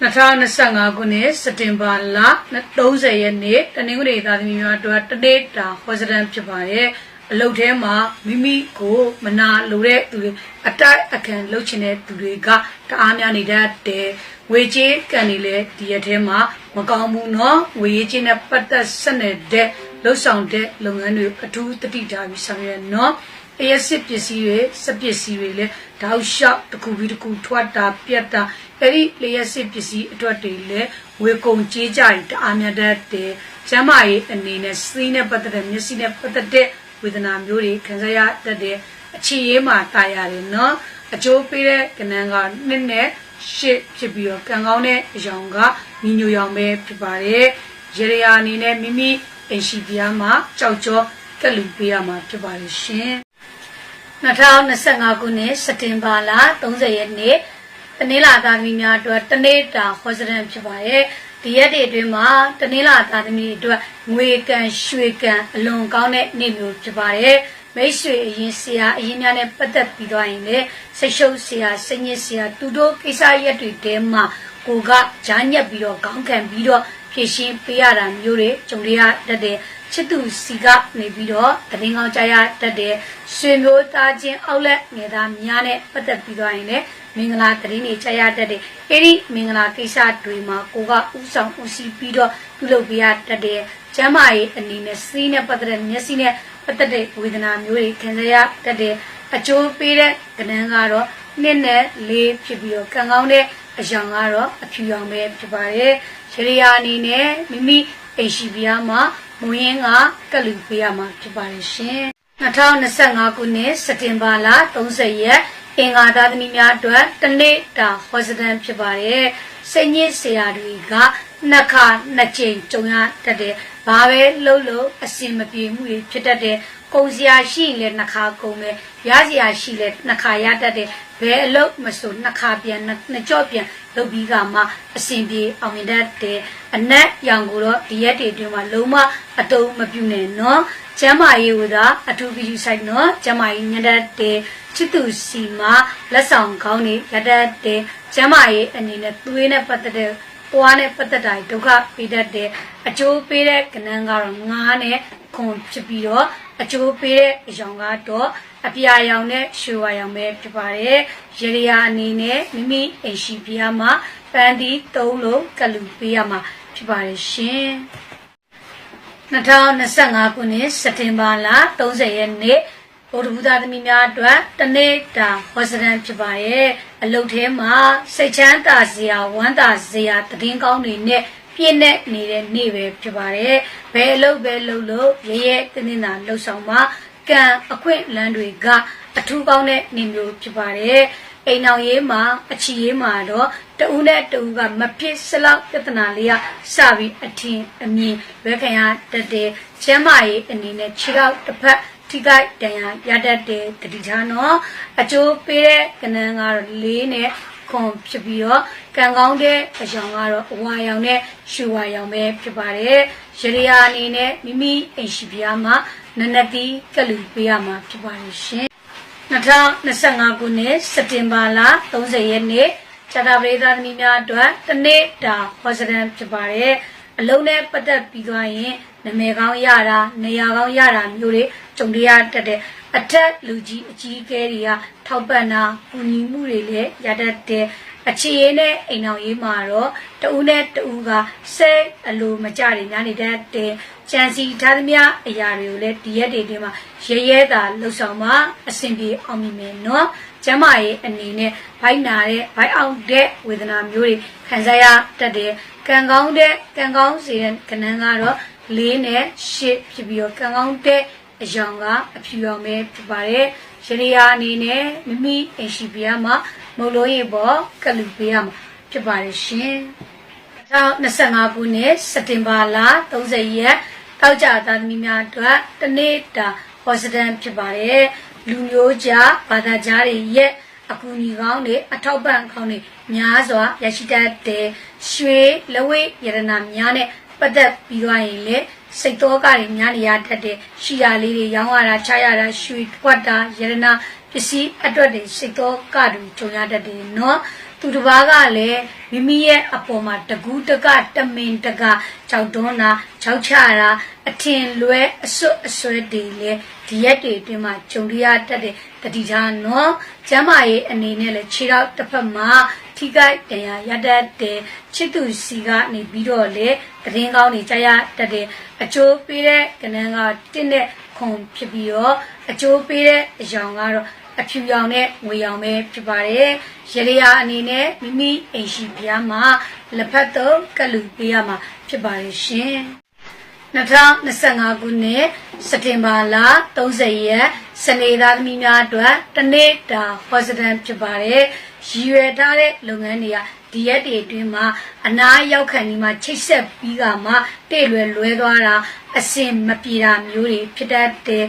2025ခုနှစ်စက်တင်ဘာလ30ရက်နေ့တနင်္ဂနွေသားသမီးများအတွက်တနေ့တာဟောစတန်ဖြစ်ပါတယ်အလုပ်ထဲမှာမိမိကိုမနာလိုတဲ့သူတွေအတိုက်အခံလုပ်ချင်တဲ့သူတွေကတအားများနေတတ်တယ်။ဝေကြီးကန်နေလေဒီရက်ထဲမှာမကောင်းဘူးနော်။ဝေကြီးနဲ့ပတ်သက်ဆက်နေတဲ့လှုပ်ဆောင်တဲ့လုပ်ငန်းတွေအထူးတတိထားပြီးဆောင်ရွက်နော်။အရက်စစ်ပစ္စည်းတွေစက်ပစ္စည်းတွေလည်း တောက်လျှောက်တစ်ခုပြီးတစ်ခုထွက်တာပြက်တာအဲ့ဒီလျက်စစ်ပစ္စည်းအတွက်တွေလည်းဝေကုံကြေးကြရင်တအားများတတ်တယ်ကျမ်းမာရေးအနေနဲ့စီးနဲ့ပတ်သက်တဲ့မျက်စိနဲ့ပတ်သက်တဲ့ဝေဒနာမျိုးတွေခံစားရတတ်တဲ့အခြေရေးမှာတာရတယ်နော်အကျိုးပေးတဲ့ကဏ္ဍကနှစ်နဲ့ရှစ်ဖြစ်ပြီးတော့ကံကောင်းတဲ့အယောင်ကညီညွတ်ရောင်ပဲဖြစ်ပါတယ်ရေရယာအနေနဲ့မိမိအိမ်ရှိပြားမှာကြောက်ကြောကက်လူပေးရမှာဖြစ်ပါတယ်ရှင် 2025ခုနှစ်စက်တင်ဘာလ30ရက်နေ့တနင်္လာသားသမီးများအတွက်တနေ့တာဟောစတန်ဖြစ်ပါတယ်ဒီရက်တွေအတွင်းမှာတနင်္လာသားသမီးတွေအတွက်ငွေကံရွှေကံအလွန်ကောင်းတဲ့နေ့မျိုးဖြစ်ပါတယ်မိတ်ဆွေအရင်ဆရာအရင်များနဲ့ပတ်သက်ပြီးသွားရင်လည်းစိတ်ရှုပ်ဆရာစိတ်ညစ်ဆရာသူတို့ကိစ္စရက်တွေတဲမှာကိုကဂျားညက်ပြီးတော့ခေါင်းခံပြီးတော့ ဖြည့်ရှင်းပေးရတာမျိုးတွေကြုံရတတ်တယ်ချစ်သူစီကနေပြီးတော့တရင်ကောင်းကြရတတ်တယ်ဆွေမျိုးသားချင်းအောက်လက်ငယ်သားများနဲ့ပတ်သက်ပြီးသွားရင်လည်းမင်္ဂလာတရင်တွေကြရတတ်တယ်အဲ့ဒီမင်္ဂလာကိစ္စတွေမှာကိုကဥဆောင်ဥစီပြီးတော့ပြုလုပ်ပေးရတတ်တယ်ကျမ်းမာရေးအနေနဲ့စီးနဲ့ပတ်သက်တဲ့မျက်စိနဲ့ပတ်သက်တဲ့ဝေဒနာမျိုးတွေခံစားရတတ်တယ်အကျိုးပေးတဲ့ကဏ္ဍကတော့နှစ်နဲ့လေးဖြစ်ပြီးတော့ကံကောင်းတဲ့အယောင်ကတော့အဖြူရောင်ပဲဖြစ်ပါတယ် ရေရီယာအနေနဲ့မိမိအိမ်ရှိပြားမှာမွေးရင်ကကက်လူပေးရမှာဖြစ်ပါတယ်ရှင်2025ခုနှစ်စက်တင်ဘာလ30ရက်အင်္ဂါသားသမီးများအတွက်တနေ့တာဟောစတန်ဖြစ်ပါတယ်စိတ်ညစ်စရာတွေကနှစ်ခါနှစ်ကြိမ်ကြုံရတတ်တယ်ဘာပဲလှုပ်လို့အစင်မပြေမှုတွေဖြစ်တတ်တယ်ကုံစရာရှိရင်လည်းနှစ်ခါကုံမယ်ရစရာရှိလည်းနှစ်ခါရတတ်တယ်ဘယ်အလုပ်မဆိုနှစ်ခါပြန်နှစ်ကြော့ပြန် လုပ်ပြီးကမှအစဉ်ပြေအောင်မြင်တတ်တယ်အနက်ရောင်ကိုတော့ဒီရက်တွေအတွင်းမှာလုံးဝအတုံးမပြုနဲ့နော်ကျမ်းမာရေးကသာအထူးပြုဆိုင်နော်ကျမ်းမာရေးညတတ်တယ်ချစ်သူစီမှာလက်ဆောင်ကောင်းနေရတတ်တယ်ကျမ်းမာရေးအနေနဲ့သွေးနဲ့ပတ်သက်တဲ့ပွားနဲ့ပတ်သက်တာဒုက္ခပေးတတ်တယ်အကျိုးပေးတဲ့ကဏ္ဍကတော့ငားနဲ့ခွန်ဖြစ်ပြီးတော့ အကျိုးပေးတဲ့အယောင်ကတော့အပြာရောင်နဲ့ရွှေဝါရောင်ပဲဖြစ်ပါတယ်ရေရီယာအနေနဲ့မိမိအိမ်ရှိပြားမှာပန်းဒီသုံးလုံးကလူပေးရမှာဖြစ်ပါတယ်ရှင်2025ခုနှစ်စက်တင်ဘာလ30ရက်နေ့ဗုဒ္ဓဘုရားသမီးများအတွက်တနေ့တာဟောစတန်ဖြစ်ပါရဲ့အလုတ်ထဲမှာစိတ်ချမ်းသာစရာဝမ်းသာစရာတည်င်းကောင်းတွေနဲ့ ပြည့်နဲ့နေတဲ့နေ့ပဲဖြစ်ပါတယ်ဘယ်အလုတ်ပဲလုပ်လို့ရရဲတင်းတင်းသာလှုပ်ဆောင်မှာကံအခွင့်လန်းတွေကအထူးကောင်းတဲ့နေ့မျိုးဖြစ်ပါတယ်အိမ်အောင်ရေးမှာအချီရေးမှာတော့တဦးနဲ့တဦးကမဖြစ်စလောက်ပြဿနာလေးကစပြီးအထင်အမြင်ဝဲခံရတတ်တဲ့ကျမ်းမာရေးအနေနဲ့ခြေထောက်တစ်ဖက်ထိခိုက်တန်ရာရတတ်တဲ့တတိထားနော်အကျိုးပေးတဲ့ကဏ္ဍကတော့လေးနဲ့ခွန်ဖြစ်ပြီးတော့ ကံကောင်းတဲ့အယောင်ကတော့အဝါရောင်နဲ့ရွှေဝါရောင်ပဲဖြစ်ပါတယ်ရရီယာအနေနဲ့မိမိအိမ်ရှိပြားမှာနနတိကလူပေးရမှာဖြစ်ပါတယ်ရှင်2025ခုနှစ်စက်တင်ဘာလ30ရက်နေ့ဇာတာပရိသတ်သမီးများအတွက်တနေ့တာဟောစတန်ဖြစ်ပါတယ်အလုံးနဲ့ပတ်သက်ပြီးသွားရင်နမေကောင်းရတာနေရာကောင်းရတာမျိုးတွေကြုံရတတ်တဲ့အထက်လူကြီးအကြီးအကဲတွေကထောက်ပံ့တာပူညီမှုတွေလည်းရတတ်တဲ့ အခြေရေးနဲ့အိမ်အောင်ရေးမှာတော့တဦးနဲ့တဦးကစိတ်အလိုမကြတွေများနေတတ်တဲ့ကြံစီထားသမျှအရာတွေကိုလည်းဒီရက်တွေတည်းမှာရဲရဲတာလှုပ်ဆောင်မှာအဆင်ပြေအောင်မြင်မယ်နော်ကျမရဲ့အနေနဲ့ဘိုက်နာတဲ့ဘိုက်အောင်တဲ့ဝေဒနာမျိုးတွေခံစားရတတ်တယ်ကံကောင်းတဲ့ကံကောင်းစေတဲ့ကဏ္ဍကတော့လေးနဲ့ရှစ်ဖြစ်ပြီးတော့ကံကောင်းတဲ့အယောင်ကအဖြူရောင်ပဲဖြစ်ပါတယ်။ရရီယာအနေနဲ့မိမိအိမ်ရှိပြားမှာ မုတ်လို့ရေပေါ်ကလူပေးရမှာဖြစ်ပါတယ်ရှင်။2025ခုနှစ်စက်တင်ဘာလ30ရက်တောက်ကြသားသမီးများအတွက်တနေ့တာဟောစတန်ဖြစ်ပါတယ်။လူမျိုးကြားဘာသာကြားတွေရဲ့အကူအညီကောင်းတွေအထောက်ပံ့ကောင်းတွေများစွာရရှိတတ်တဲ့ရွှေလဝိရတနာများနဲ့ပတ်သက်ပြီးသွားရင်လေစိတ်သောကတွေများနေရတတ်တဲ့ရှီယာလေးတွေရောင်းရတာချရတာရွှေကွက်တာယရနာ ပစ္စည်းအတွက်တွေစိတ်သောကတွေကြုံရတတ်တယ်နော်သူတစ်ပါးကလည်းမိမိရဲ့အပေါ်မှာတကူးတကတမင်တကကြောက်တွန်းတာခြောက်ချတာအထင်လွဲအစွတ်အစွဲတွေလေဒီရက်တွေအတွင်းမှာဂျုံရတက်တဲ့တတိထားနော်ကျမ်းမာရေးအနေနဲ့လည်းခြေတော့တစ်ဖက်မှာထိခိုက်တရားရတတ်တဲ့ချစ်သူစီကနေပြီးတော့လေသတင်းကောင်းတွေကြားရတတ်တဲ့အကျိုးပေးတဲ့ကဏ္ဍကတင့်တဲ့ခွန်ဖြစ်ပြီးတော့အကျိုးပေးတဲ့အယောင်ကတော့ အဖြူရောင်နဲ့ငွေရောင်ပဲဖြစ်ပါတယ်။ရေရာအနေနဲ့မိမိအိမ်ရှိပြားမှာလက်ဖက်တော့ကလူပေးရမှာဖြစ်ပါတယ်ရှင်။2025ခုနှစ်စက်တင်ဘာလ30ရက်စနေသားသမီးများအတွက်တနေ့တာဟောစတန်ဖြစ်ပါတယ်။ရည်ရွယ်ထားတဲ့လုပ်ငန်းတွေကဒီရက်တွေအတွင်းမှာအနာရောက်ခံဒီမှာချိတ်ဆက်ပြီးကမှတဲ့လွယ်လွဲသွားတာအစင်မပြေတာမျိုးတွေဖြစ်တတ်တဲ့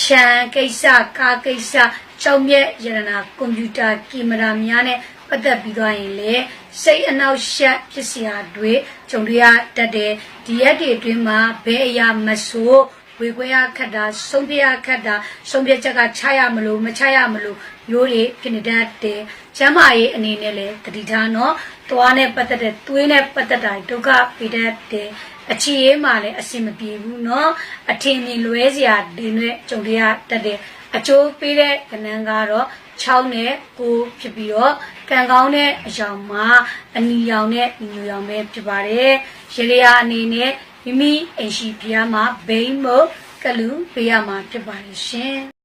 ချန်ကိစ္စကားကိစ္စ ကျောင်းမြတ်ရတနာကွန်ပျူတာကင်မရာများနဲ့ပတ်သက်ပြီးသွားရင်လည်းစိတ်အနှောက်ယှက်ဖြစ်စရာတွေကြုံတွေ့ရတတ်တယ်ဒီရက်တွေအတွင်းမှာဘယ်အရာမဆို့ဝေခွဲရခက်တာဆုံးဖြတ်ရခက်တာဆုံးဖြတ်ချက်ကချရမလို့မချရမလို့ရိုးတွေဖြစ်နေတတ်တယ်ကျမ်းမာရေးအနေနဲ့လည်းတတိထားနော်သွားနဲ့ပတ်သက်တဲ့သွေးနဲ့ပတ်သက်တာဒုက္ခပေးတတ်တယ်အခြေရေးမှာလည်းအဆင်မပြေဘူးနော်အထင်မြင်လွဲစရာတွေနဲ့ကြုံရတတ်တယ် အကျိုးပေးတဲ့ကဏ္ဍကတော့6နဲ့9ဖြစ်ပြီးတော့ကံကောင်းတဲ့အယောင်မှာအနီရောင်နဲ့ညူရောင်ပဲဖြစ်ပါတယ်ရေရရာအနေနဲ့မိမိအိမ်ရှိဖျားမှာဘိန်းမုတ်ကလူပေးရမှာဖြစ်ပါတယ်ရှင်